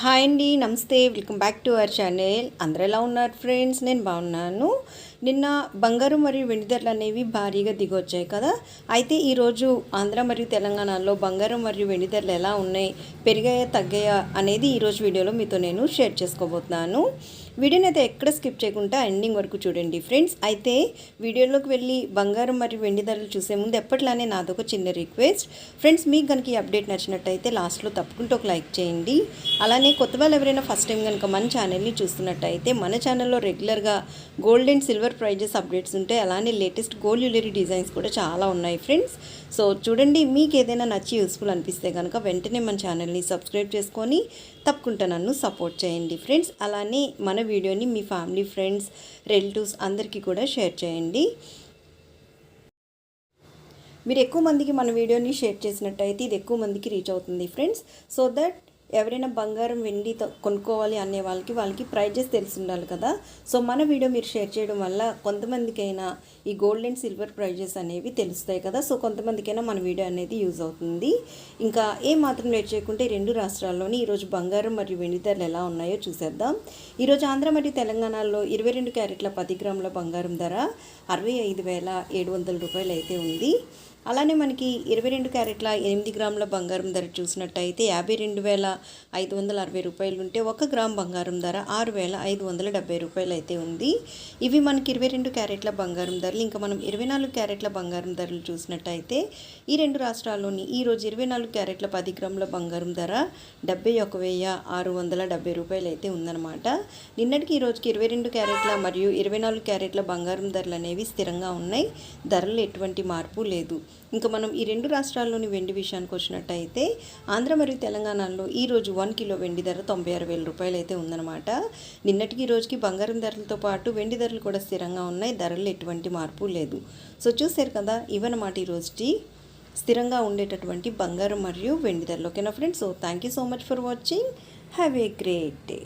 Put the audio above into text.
Hi అండి నమస్తే welcome back to our channel. అందరు ఎలా ఉన్నారు ఫ్రెండ్స్? నేను బాగున్నాను. నిన్న బంగారు మరియు వెండి ధరలు అనేవి భారీగా దిగొచ్చాయి కదా. అయితే ఈరోజు ఆంధ్ర మరియు తెలంగాణలో బంగారం మరియు వెండి ధరలు ఎలా ఉన్నాయి పెరిగాయా తగ్గాయా అనేది ఈరోజు వీడియోలో మీతో నేను షేర్ చేసుకోబోతున్నాను. వీడియోని అయితే ఎక్కడ స్కిప్ చేయకుండా ఎండింగ్ వరకు చూడండి ఫ్రెండ్స్. అయితే వీడియోలోకి వెళ్ళి బంగారం మరియు వెండి ధరలు చూసే ముందు ఎప్పట్లానే నాదొక చిన్న రిక్వెస్ట్. ఫ్రెండ్స్ మీకు కనుక ఈ అప్డేట్ నచ్చినట్టయితే లాస్ట్లో తప్పకుండా ఒక లైక్ చేయండి. అలానే కొత్త వాళ్ళు ఎవరైనా ఫస్ట్ టైం కనుక మన ఛానల్ని చూస్తున్నట్టయితే మన ఛానల్లో రెగ్యులర్గా gold and silver prices updates ఉంటాయి అలానే లేటెస్ట్ గోల్డ్ జ్యువెలరీ డిజైన్స్ కూడా చాలా ఉన్నాయి ఫ్రెండ్స్ సో చూడండి మీకు ఏదైనా నచ్చి యూస్ఫుల్ అనిపిస్తే కనుక వెంటనే మన ఛానల్ని సబ్స్క్రైబ్ చేసుకొని తప్పకుండా నన్ను సపోర్ట్ చేయండి ఫ్రెండ్స్ అలానే మన వీడియోని మీ ఫ్యామిలీ ఫ్రెండ్స్ రిలేటివ్స్ అందరికీ కూడా షేర్ చేయండి. మీరు ఎక్కువ మందికి మన వీడియోని షేర్ చేసినట్టయితే ఇది ఎక్కువ మందికి రీచ్ అవుతుంది ఫ్రెండ్స్ సో దట్ ఎవరైనా బంగారం వెండి కొనుక్కోవాలి అనే వాళ్ళకి వాళ్ళకి ప్రైజెస్ తెలిసి ఉండాలి కదా. సో మన వీడియో మీరు షేర్ చేయడం వల్ల కొంతమందికైనా ఈ గోల్డ్ అండ్ సిల్వర్ ప్రైజెస్ అనేవి తెలుస్తాయి కదా. సో కొంతమందికైనా మన వీడియో అనేది యూజ్ అవుతుంది. ఇంకా ఏ మాత్రం లేట్ చేయకుంటే ఈ రెండు రాష్ట్రాల్లోని ఈరోజు బంగారం మరియు వెండి ధరలు ఎలా ఉన్నాయో చూసేద్దాం. ఈరోజు ఆంధ్ర మరియు తెలంగాణలో ఇరవై రెండు క్యారెట్ల పది గ్రాముల బంగారం ధర అరవై ఐదు వేల ఏడు వందల రూపాయలు అయితే ఉంది. అలానే మనకి ఇరవై రెండు క్యారెట్ల ఎనిమిది గ్రాముల బంగారం ధర చూసినట్టయితే యాభై రెండు వేల ఐదు వందల అరవై రూపాయలు ఉంటే ఒక గ్రామ్ బంగారం ధర ఆరు వేల ఐదు వందల డెబ్బై రూపాయలు అయితే ఉంది. ఇవి మనకి ఇరవై రెండు క్యారెట్ల బంగారం ధరలు ఇంకా మనం ఇరవై నాలుగు క్యారెట్ల బంగారం ధరలు చూసినట్టయితే ఈ రెండు రాష్ట్రాల్లోని ఈరోజు ఇరవై నాలుగు క్యారెట్ల పది గ్రాముల బంగారం ధర డెబ్బై ఒక వెయ్యి ఆరు వందల డెబ్బై రూపాయలు అయితే ఉందన్నమాట. నిన్నటికి ఈ రోజుకి ఇరవై రెండు క్యారెట్ల మరియు ఇరవై నాలుగు క్యారెట్ల బంగారం ధరలు అనేవి స్థిరంగా ఉన్నాయి. ధరలు ఎటువంటి మార్పు లేదు. ఇంకా మనం ఈ రెండు రాష్ట్రాల్లోని వెండి విషయానికి వచ్చినట్టయితే ఆంధ్ర మరియు తెలంగాణలో ఈ రోజు వన్ కిలో వెండి ధర తొంభై ఆరు వేల రూపాయలు అయితే ఉందన్నమాట. నిన్నటికి ఈ రోజుకి బంగారం ధరలతో పాటు వెండి ధరలు కూడా స్థిరంగా ఉన్నాయి. ధరలు ఎటువంటి మార్పు లేదు. సో చూసారు కదా ఇవన్నమాట ఈ స్థిరంగా ఉండేటటువంటి బంగారం మరియు వెండి ధరలు. ఓకేనా friends? So thank you so much for watching. Have a great day.